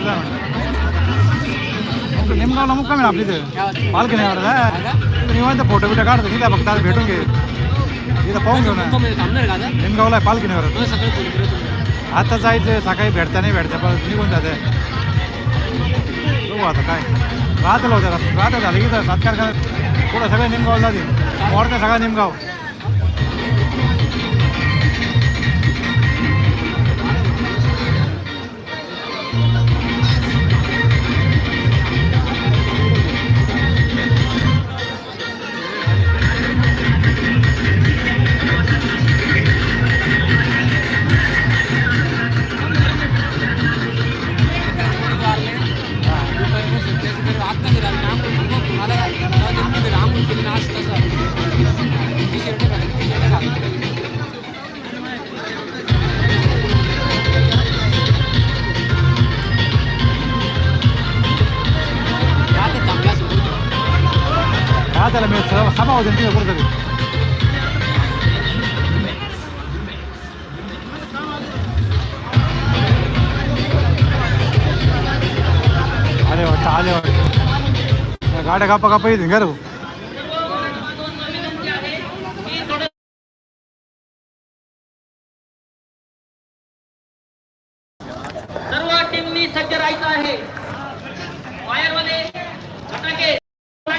पाच जण निमगावला मुक्काम आपली इथं? पालखी नाही आवडत निवांत फोटो बिटो काढतो तिथे फक्त आज भेटून घे. तिथं पाहून घेऊ ना. निमगावला पालखी नाही तुम्ही. आता जायचं सकाळी भेटता नाही भेटता पण निघून जाते बघू आता काय. राहतं होतं राहतं झालं की सत्कार कर पुढं सगळं निमगावला जातील. मोडतं सगळं निमगाव.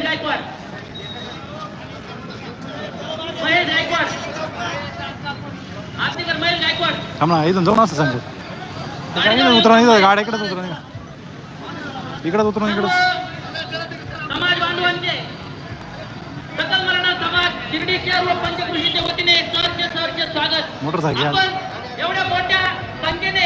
गायकवाड. महेश गायकवाड. आरतीकर महेश गायकवाड. थांब इथून जाऊन असं सांगतो इकडे उतरा गाड्या इकडेच उतरा इकडेच उतरून इकडंच समाज बांधवांचे सकल मराठा समाज शिर्डीच्या व पंचकृषीच्या वतीने सहर्ष सहर्ष स्वागत मोटरसायकल. एवढ्या मोठ्या संख्येने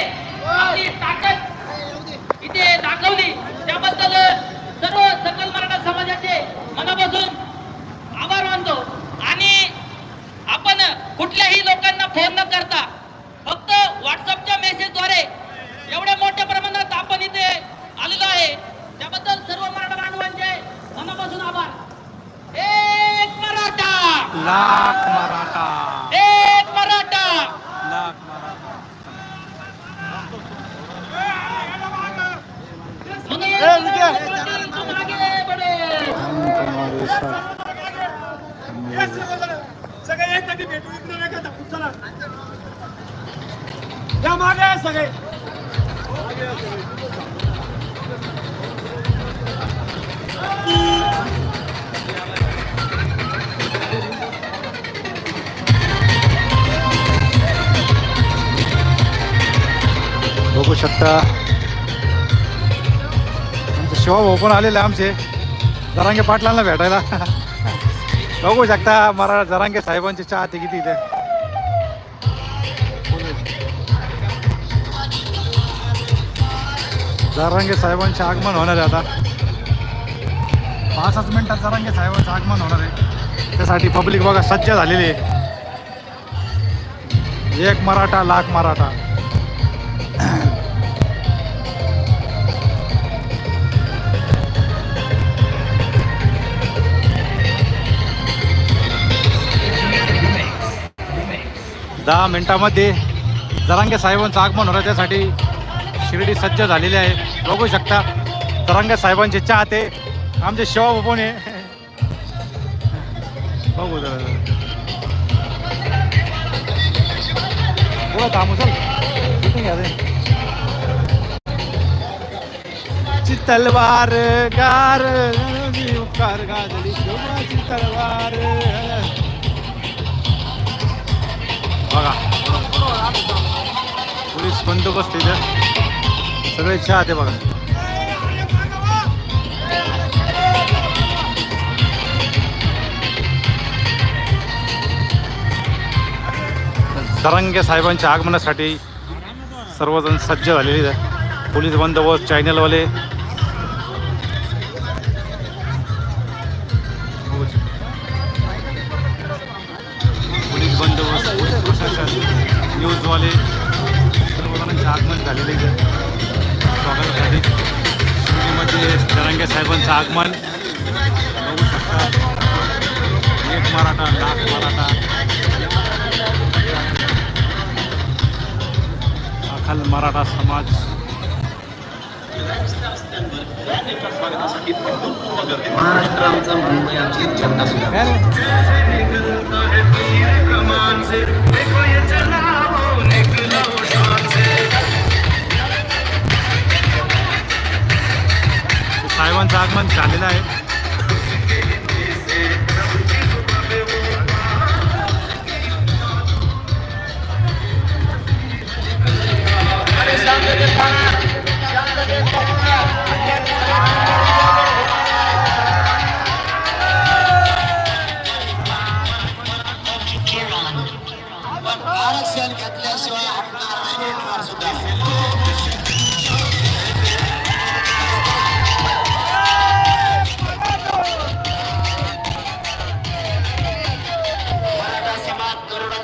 शकता. आमचे शिवभाऊ पण आलेले आहे आमचे. जरांगे पाटलांना भेटायला. बघू शकता मरा जरांगे साहेबांचे चाहते किती इथे. जरांगे साहेबांचे आगमन होणार आहे आता. पाचच मिनिटात जरांगे साहेबांचं आगमन होणार आहे. त्यासाठी पब्लिक बघा सज्ज झालेली आहे. एक मराठा लाख मराठा. दहा मिनटामध्ये जरांगे साहेबांचं आगमन होणार त्यासाठी शिर्डी सज्ज झालेली आहे. बघू शकता जरांगे साहेबांचे चाहते. आमचे शिवा पण आहे बघू जरा. पुढं थांबू चल. shooting तलवार गार गाजली. तलवार. बघा. पोलीस बंदोबस्त इथे. सगळे चाहते बघा. तरंगे साहेबांच्या आगमनासाठी सर्वजण सज्ज झालेले आहे पोलीस बंदोबस्त चॅनलवाले त्यांचं आगमन. बघू शकता एक मराठा लाख मराठा. अखल मराठा समाज. महाराष्ट्राचा मुंबई साहेबांचं आगमन झालेलं आहे.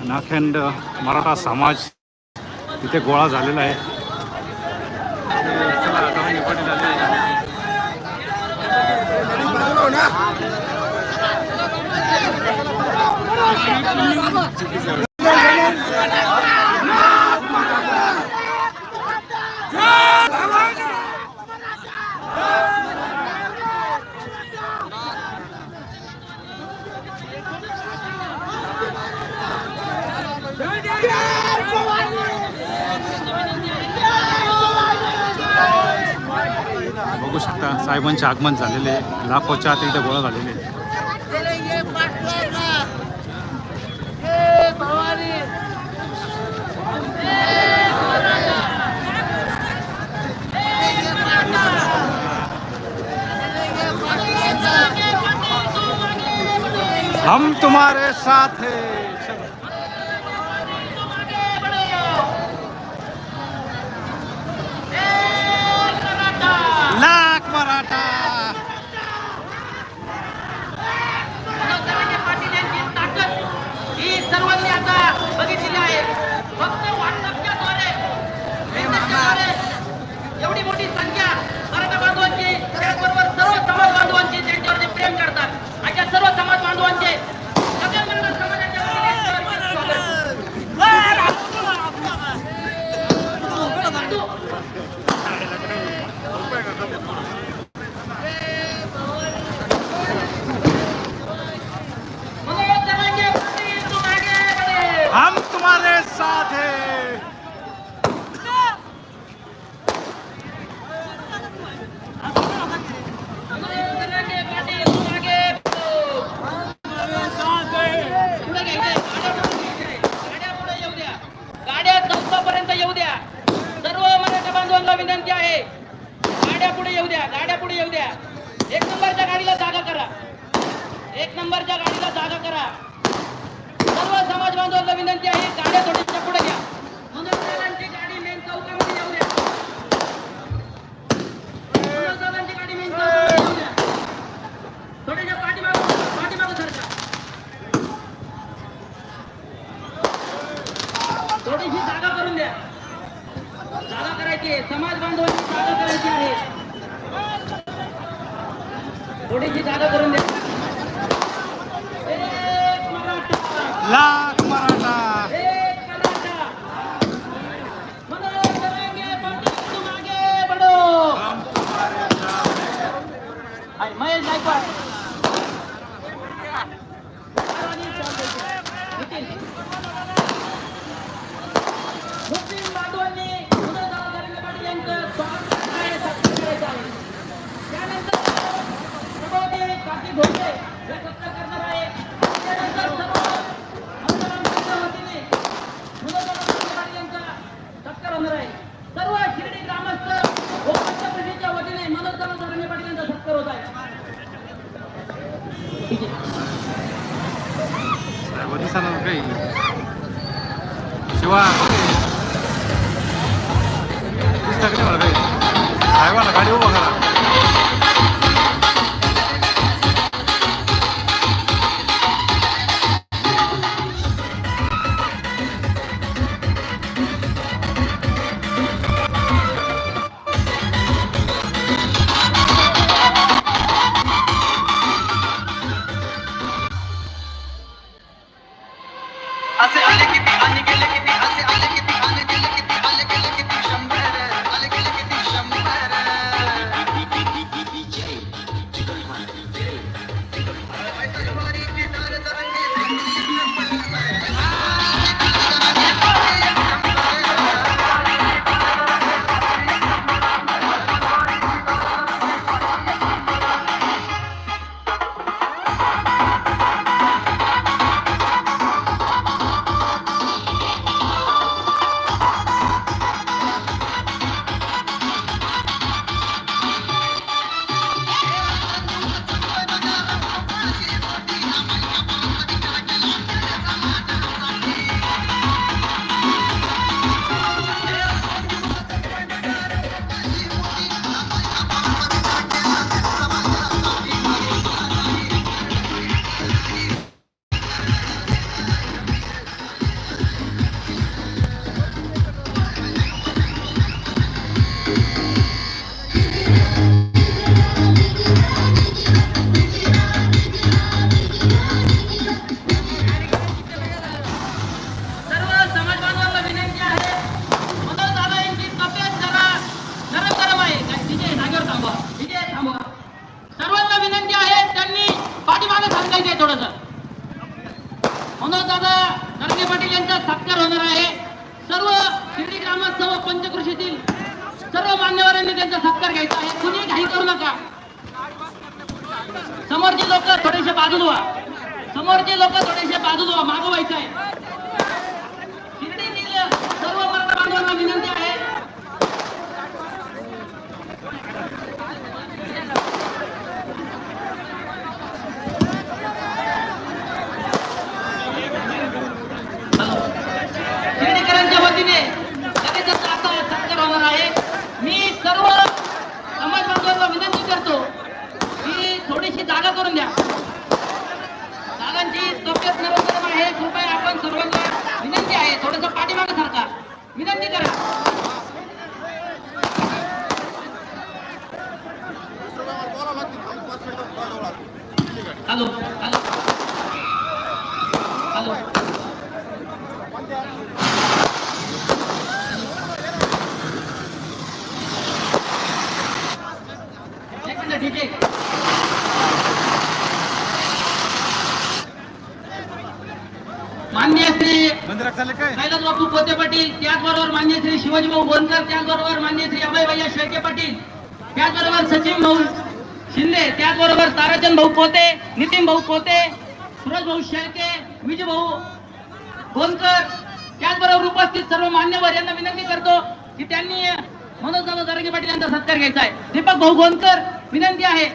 आणि अखंड मराठा समाज तिथे गोळा झालेला आहे. साहेबांचे आगमन झालेले आहे. लाखोच्या आत इथे गोळा झालेले हम तुम्हारे साथ है। टक्के समाज बांधवांची जागा करायची आहे. थोडीशी जागा करून द्या. लाख मराठा. महेश गायकवाड. शिवा. दिसता की नाही मला काही? साहेबाला गाडी उभा करा. लोक थोडेसे बाजूला व्हा. समोरचे लोक थोडेसे बाजूला व्हा. मागं आहे. शिर्डीतील सर्व मराठा बांधवांना विनंती आहे. शिर्डीकरांच्या वतीने लगेचच आता सत्कार होणार आहे. मी सर्व समाज बांधवांना विनंती करतो. की थोडीशी जागा करून द्या. नुकतेच तब्येत आहे. कृपया आपण सर्वांना विनंती आहे. थोडस पाठीमागे सरकार विनंती करा. Hello hello. हॅलो. ठीक आहे मान्य श्री मंदिरात चालले काय कैलास बापू पोते पाटील त्याचबरोबर मान्य श्री शिवाजी भाऊ बोनकर त्याचबरोबर मान्य श्री अभय भैया शेळके पाटील त्याचबरोबर सचिन भाऊ शिंदे त्याचबरोबर ताराचंद भाऊ पोते नितीन भाऊ पोते सुरज भाऊ शेळके विजय भाऊ बोनकर त्याचबरोबर उपस्थित सर्व मान्यवर यांना विनंती करतो की त्यांनी मनोज दादा जरांगे पाटील यांचा सत्कार घ्यायचा आहे. दीपक भाऊ गोंदकर विनंती आहे.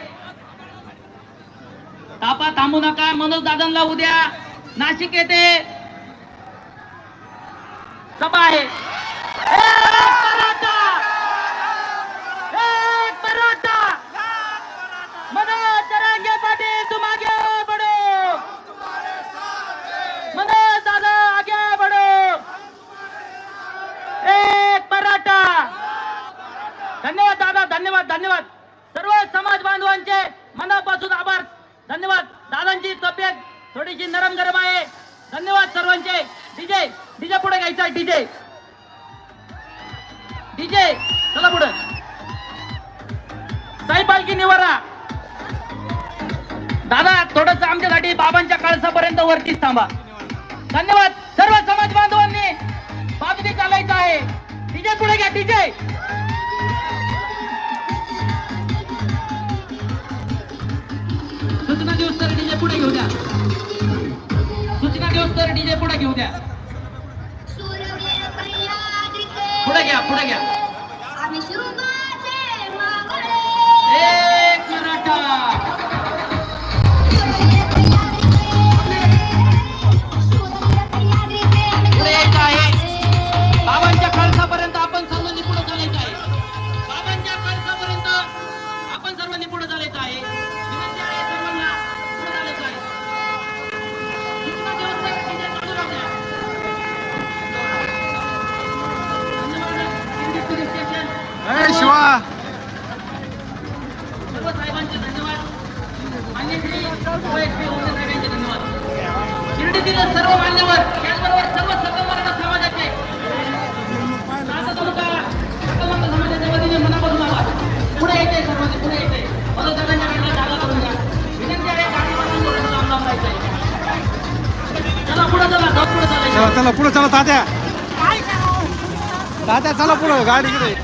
तापा थांबू नका मनोज दादांना उद्या नाशिक येथे एक आहे धन्यवाद दादा धन्यवाद धन्यवाद! सर्व समाज बांधवांचे मनापासून आभार. धन्यवाद दादांची तब्येत थोडीशी नरम गरम आहे. धन्यवाद सर्वांचे. डीजे डीजे पुढे घ्यायचा डीजे. डीजे चला पुढे. साई पालखी निवारा. दादा थोडस आमच्यासाठी बाबांच्या कळसापर्यंत वरतीच थांबा. धन्यवाद सर्व समाज बांधवांनी. बाजूने चालायचं आहे. डीजे पुढे घ्या डीजे. सूचना दिवस तर डीजे पुढे घेऊ द्या. सूचना दिवस तर डीजे पुढे घेऊ द्या. पुढे शिर्डीतील सर्व मान्यवर त्याचबरोबर सर्व समाजाचे समाजाच्या वतीने मनापासून आभार पुढे येते पुढे येते मला सगळ्यांच्या जागा करून द्या विनंती आहे गाडीपासून थोडंसं लांब लांब राहायचं चला पुढे चला जाऊ पुढे चला चला पुढे चला तात्या. तात्या चला पुढे गाडी कडे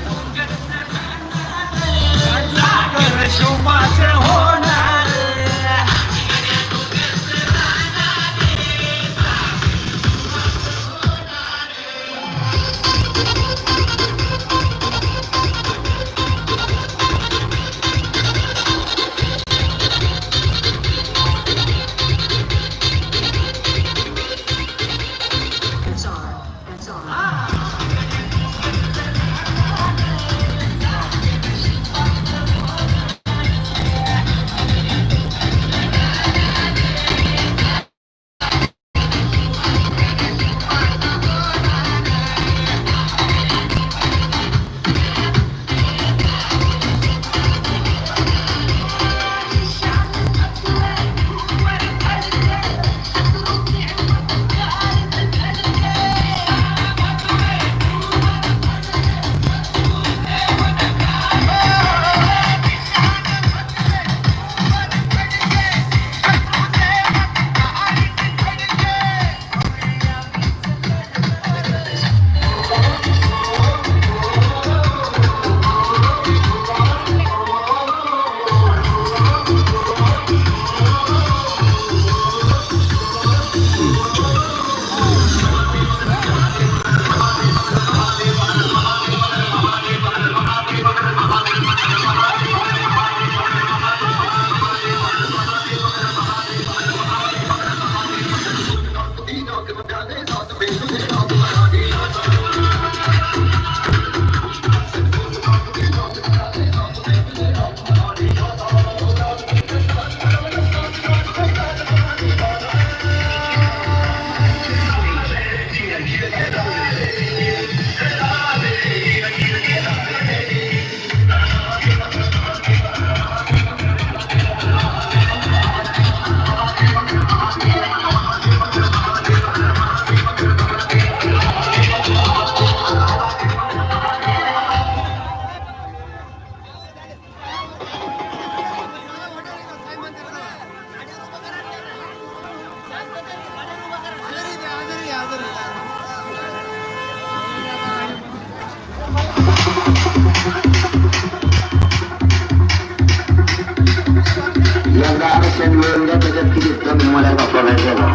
यंदा आरक्षण त्याच्यात किती कमी मला गाडी आहे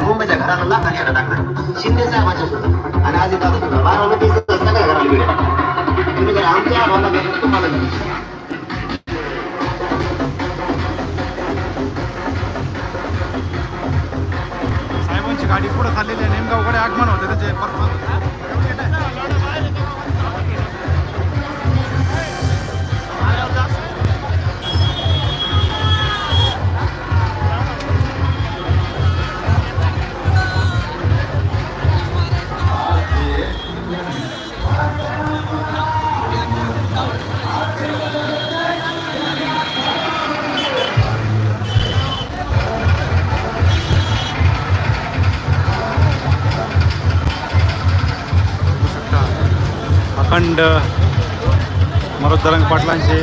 मुंबईच्या घराला लाखाने येणं टाकणार शिंदे साहेबांच्या सुद्धा आणि आधी दादा सुद्धा सगळ्या घराला मिळेल तुम्ही जर आमच्या आम्हाला तुम्हाला साहेबांची गाडी पुढे चाललेली आहे. नेमगावकडे आगमन होते त्याचे परत. अखंड मरोदरंग पाटलांचे.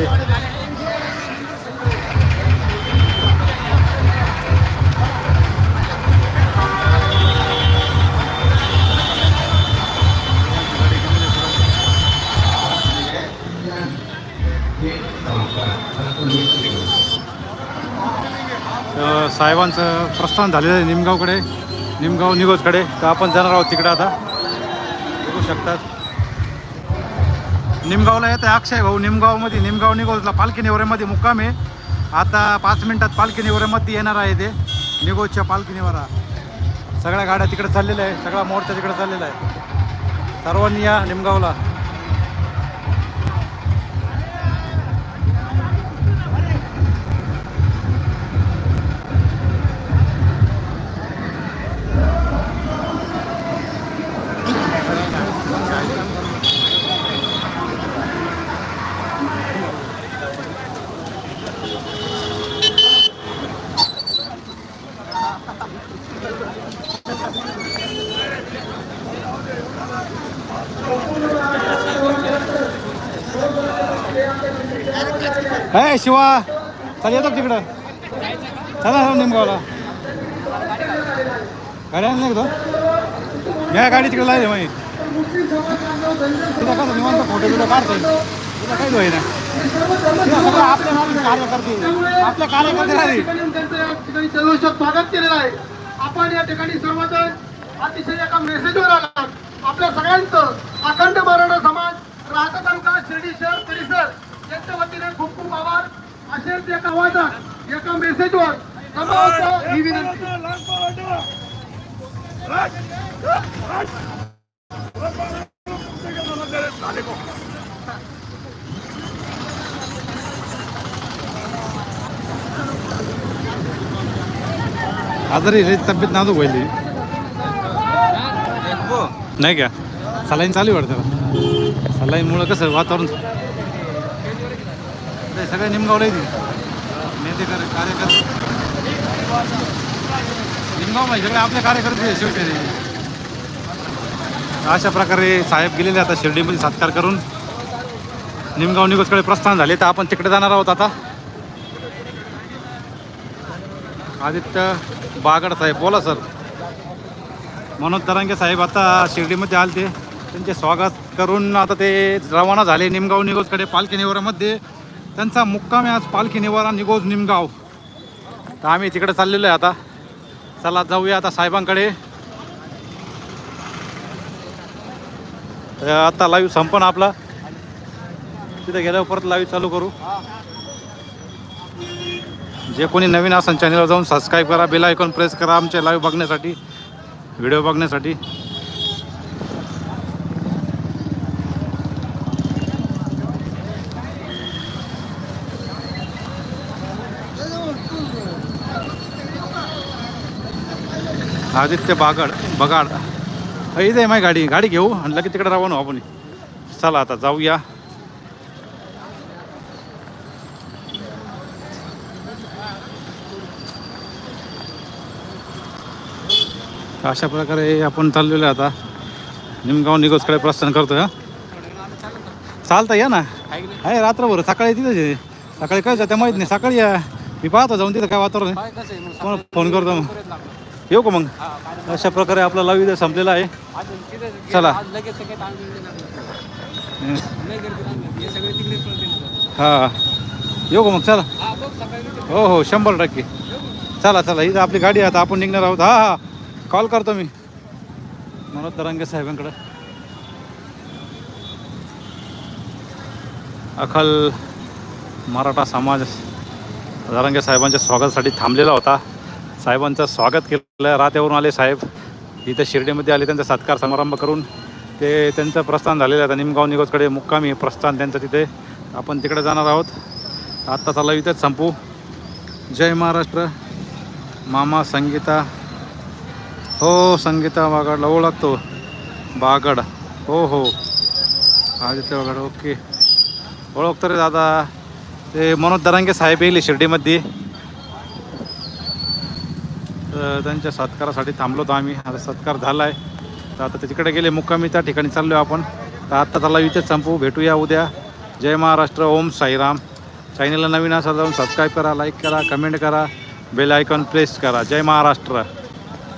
साहेबांचं प्रस्थान झालेलं आहे निमगावकडे निमगाव निगोजकडे तर आपण जाणार आहोत तिकडे आता. बघू शकतात. निमगावला येत आहे अक्षय भाऊ. निमगावमध्ये निमगाव निगोजला पालखी निवऱ्यामध्ये मुक्काम आहे. आता पाच मिनिटात पालखी निवऱ्यामध्ये येणार आहे ते. निगोजच्या पालखी निवारा. सगळ्या गाड्या तिकडे चाललेल्या आहे सगळा मोर्चा तिकडे चाललेला आहे. सर्वांनी या निमगावला. हे शिवा. चल येतो तिकडं. चला हो निमगावला. गाड्या आणली तो या गाडी तिकडे लावली माहिती तुला कसं निवांत फोटो बिटो काढता. येईल तुला काही होई ना सगळं आपल्या नावाचे कार्यकर्ते. आपल्या कार्यकर्ते राहिले स्वागत केलेलं आहे आपण या ठिकाणी सर्वजण अतिशय एका मेसेजवर आला आपल्या सगळ्यांचं अखंड मराठा समाज राहता तालुका शिर्डी शहर परिसर. यांच्या वतीने खूप खूप आभार. असेच एका आवाजात एका मेसेजवर ही विनंती. आजारी रे तब्येत नाजूक होईल नाही का? सलाईन चालू वाटतं. सलाईनमुळं कसं वातावरण ते सगळे निमगावला येतील. नेते कार्य- कार्यकर्ते. निमगाव माहिती सगळे आपले कार्यकर्ते आहे शिवसेने. अशा प्रकारे साहेब गेलेले आता शिर्डीमध्ये सत्कार करून. निमगाव निघोजकडे प्रस्थान झाले तर आपण तिकडे जाणार आहोत आता. आदित्य बागड साहेब बोला सर. मनोज तरंगे साहेब आता शिर्डीमध्ये आले ते त्यांचे स्वागत करून आता ते रवाना झाले निमगाव निगोजकडे पालखी निवारामध्ये त्यांचा मुक्काम आहे आज पालखी निवारा निगोज निमगाव. तर आम्ही तिकडे चाललेलो आहे आता. चला जाऊया आता साहेबांकडे. आता लाईव्ह संपन आपला. तिथे गेल्यावर परत लाईव्ह चालू करू. जे कोणी नवीन असेल चॅनलवर जाऊन सबस्क्राईब करा बेल आयकॉन प्रेस करा आमचे लाईव्ह बघण्यासाठी व्हिडिओ बघण्यासाठी. आदित्य बागड बगाड. इथे माझी गाडी. गाडी घेऊ आणि लगेच तिकडे राहू ना आपण. चला आता जाऊया. अशा प्रकारे आपण चाललेलो आहे आता. निमगाव निगोजकडे प्रस्थान करतोय चालतं या ना? आहे रात्रभर. सकाळी आहे. सकाळी काय जाते माहीत नाही. सकाळी या मी पाहतो जाऊन तिथं काय वातावरण तुम्हाला फोन करतो मग. येऊ का मग? अशा प्रकारे आपला लाईव्ह इथं संपलेला आहे. चला. हां. येऊ का मग? चला. हो हो शंभर टक्के. चला चला. इथं आपली गाडी आहे. आता आपण निघणार आहोत. हा हां. कॉल करतो मी. मनोज तरंगे साहेबांकडं. अखल मराठा समाज दरांगे साहेबांच्या स्वागतासाठी थांबलेला होता. साहेबांचं स्वागत केलं. रात्यावरून आले साहेब. इथं शिर्डीमध्ये आले त्यांचा सत्कार समारंभ करून. ते त्यांचं प्रस्थान झालेलं आहे. आता निमगाव निगोजकडे मुक्कामी प्रस्थान त्यांचं तिथे. आपण तिकडे जाणार आहोत. आत्ता चालू इथंच संपू. जय महाराष्ट्र. मामा संगीता. हो संगीता बागडला ओळखतो. बागड हो हो. आदित्य बागड ओके. ओळखतो रे दादा. ते मनोज दरांगे साहेब येईल शिर्डीमध्ये. तर त्यांच्या सत्कारासाठी थांबलो होतो आम्ही. आता सत्कार झाला आहे तर आता तिकडे गेले मुक्कामी. त्या ठिकाणी चाललो आपण. तर आत्ता त्याला इथेच संपू. भेटूया उद्या. जय महाराष्ट्र. ओम साईराम. चॅनलला नवीन असाल जाऊन सबस्क्राईब करा लाईक करा कमेंट करा. बेल आयकॉन प्रेस करा. जय महाराष्ट्र.